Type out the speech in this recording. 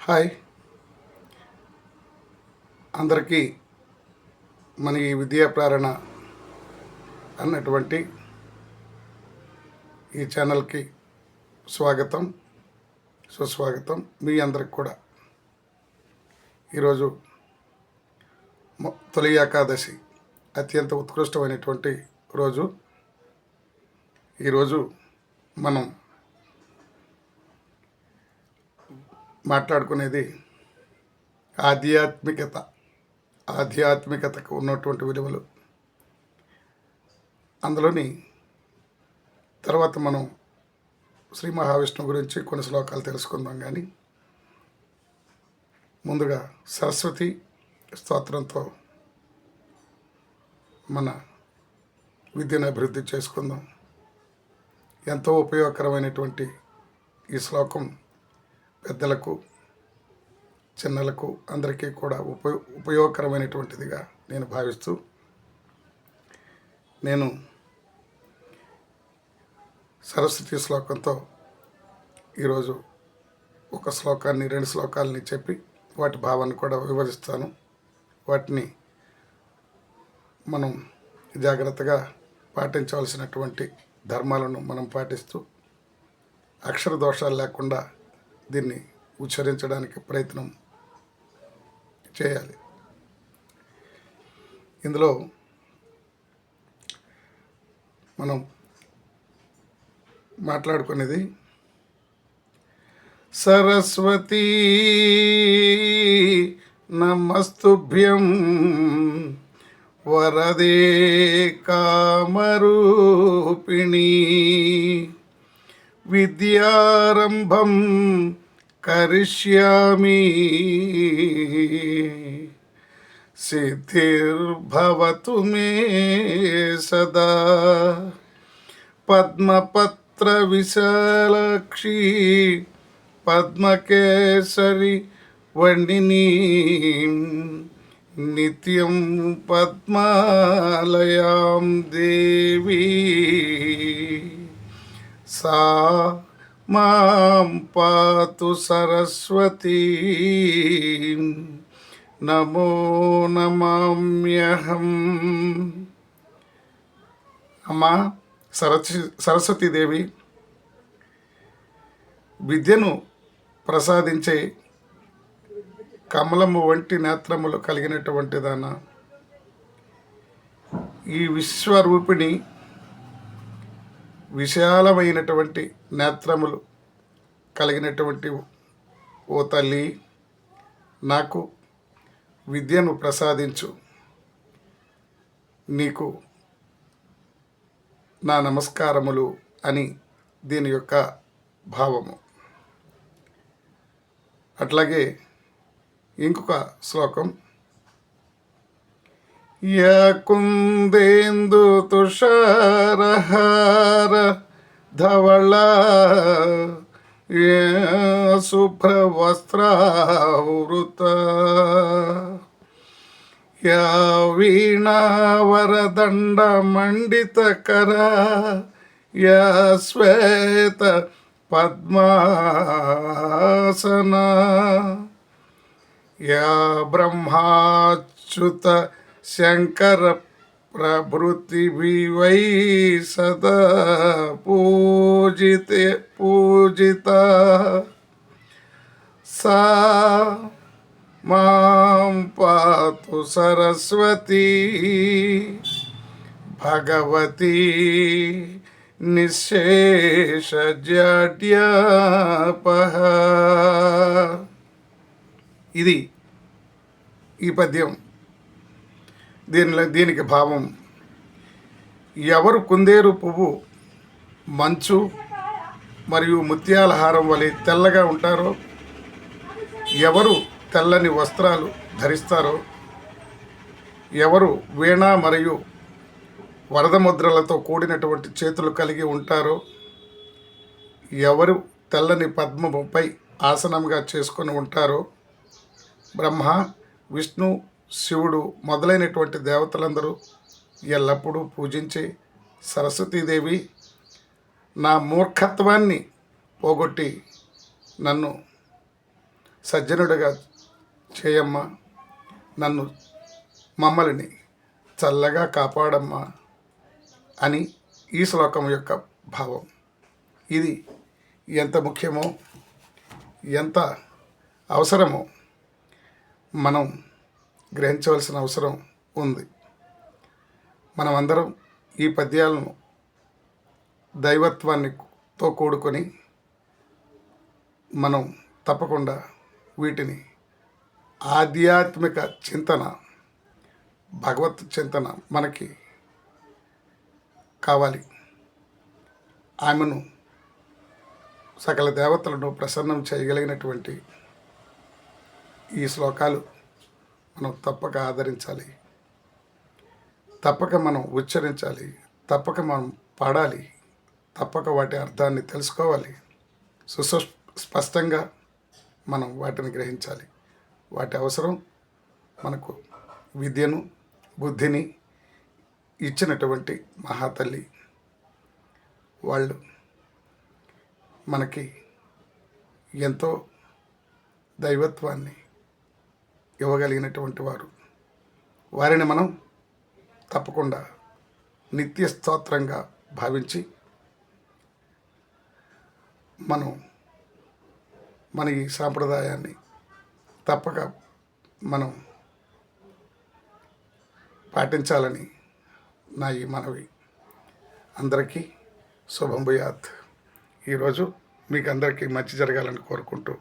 Hi. అందరికీ మన ఈ విద్యా ప్రేరణ అన్నటువంటి ఈ ఛానల్కి స్వాగతం సుస్వాగతం మీ అందరికి కూడా. ఈరోజు తొలి ఏకాదశి అత్యంత ఉత్కృష్టమైనటువంటి రోజు. ఈరోజు మనం మాట్లాడుకునేది ఆధ్యాత్మికత ఆధ్యాత్మికతకు ఉన్నటువంటి విలువలు. అందులోని తర్వాత మనం శ్రీ మహావిష్ణువు గురించి కొన్ని శ్లోకాలు తెలుసుకుందాం కానీ ముందుగా సరస్వతి స్తోత్రంతో మన విద్యను అభివృద్ధి చేసుకుందాం. ఎంతో ఉపయోగకరమైనటువంటి ఈ శ్లోకం పెద్దలకు చిన్నలకు అందరికీ కూడా ఉపయో ఉపయోగకరమైనటువంటిదిగా నేను భావిస్తూ నేను సరస్వతి శ్లోకంతో ఈరోజు ఒక శ్లోకాన్ని రెండు శ్లోకాలని చెప్పి వాటి భావాన్ని కూడా వివరిస్తాను. వాటిని మనం జాగ్రత్తగా పాటించవలసినటువంటి ధర్మాలను మనం పాటిస్తూ అక్షర దోషాలు లేకుండా దీన్ని ఉచ్చరించడానికి ప్రయత్నం చేయాలి. ఇందులో మనం మాట్లాడుకునేది సరస్వతీ నమస్తుభ్యం వరదే కామరూపిణీ విద్యారంభం करिष्यामि। सिद्धिर्भवतु मे सदा। पद्मपत्रविशालाक्षी पद्मकेसरि वणिनीं नित्यं पद्मालयां देवी। सा మాం పాతు సరస్వతీ. నమో నమామ్యహం. అమ్మా సరస్వతి సరస్వతీదేవి విద్యను ప్రసాదించే కమలము వంటి నేత్రములు కలిగినటువంటి దాన. ఈ విశ్వరూపిణి విశాలమైనటువంటి నేత్రములు కలిగినటువంటి ఓ తల్లి నాకు విద్యను ప్రసాదించు. నీకు నా నమస్కారములు అని దీని యొక్క భావము. అట్లాగే ఇంకొక శ్లోకం. యకుందేందు తుషారహార ధవళ శుభ్రవస్త్రావృత యా వీణావరదండ మండితకర యా శ్వేత పద్మాసన. యా బ్రహ్మాచ్యుత శంకర ప్రభృతిభివై సదా పూజితే పూజిత सा मां పాతు సరస్వతీ భగవతి నిశేషజాడ్యాపహ ఇది ఈ పద్యం దీనిలో దీనికి భావం. ఎవరు కుందేరు పువ్వు మంచు మరియు ముత్యాల హారం వలె తెల్లగా ఉంటారో ఎవరు తెల్లని వస్త్రాలు ధరిస్తారో ఎవరు వీణ మరియు వరద ముద్రలతో కూడినటువంటి చేతులు కలిగి ఉంటారో ఎవరు తెల్లని పద్మముపై ఆసనంగా చేసుకొని ఉంటారో బ్రహ్మ విష్ణు శివుడు మొదలైనటువంటి దేవతలందరూ ఎల్లప్పుడూ పూజించే సరస్వతీదేవి నా మూర్ఖత్వాన్ని పోగొట్టి నన్ను సజ్జనుడిగా చేయమ్మా. నన్ను మమ్మల్ని చల్లగా కాపాడమ్మా అని ఈ శ్లోకం యొక్క భావం. ఇది ఎంత ముఖ్యమో ఎంత అవసరమో మనం గ్రహించవలసిన అవసరం ఉంది. మనమందరం ఈ పద్యాలను దైవత్వాన్నితో కూడుకొని మనం తప్పకుండా వీటిని ఆధ్యాత్మిక చింతన భగవత్ చింతన మనకి కావాలి. ఆమెను సకల దేవతలను ప్రసన్నం చేయగలిగినటువంటి ఈ శ్లోకాలు మనం తప్పక ఆదరించాలి. తప్పక మనం ఉచ్చరించాలి. తప్పక మనం పాడాలి. తప్పక వాటి అర్థాన్ని తెలుసుకోవాలి. సుస్ప స్పష్టంగా మనం వాటిని గ్రహించాలి. వాటి అవసరం మనకు విద్యను బుద్ధిని ఇచ్చినటువంటి మహాతల్లి వాళ్ళు మనకి ఎంతో దైవత్వాన్ని ఇవ్వగలిగినటువంటి వారు. వారిని మనం తప్పకుండా నిత్య స్తోత్రంగా భావించి మనం మన ఈ సాంప్రదాయాన్ని తప్పక మనం పాటించాలని నా ఈ మనవి. అందరికీ శుభం భూయాత్. ఈరోజు మీకు అందరికీ మంచి జరగాలని కోరుకుంటూ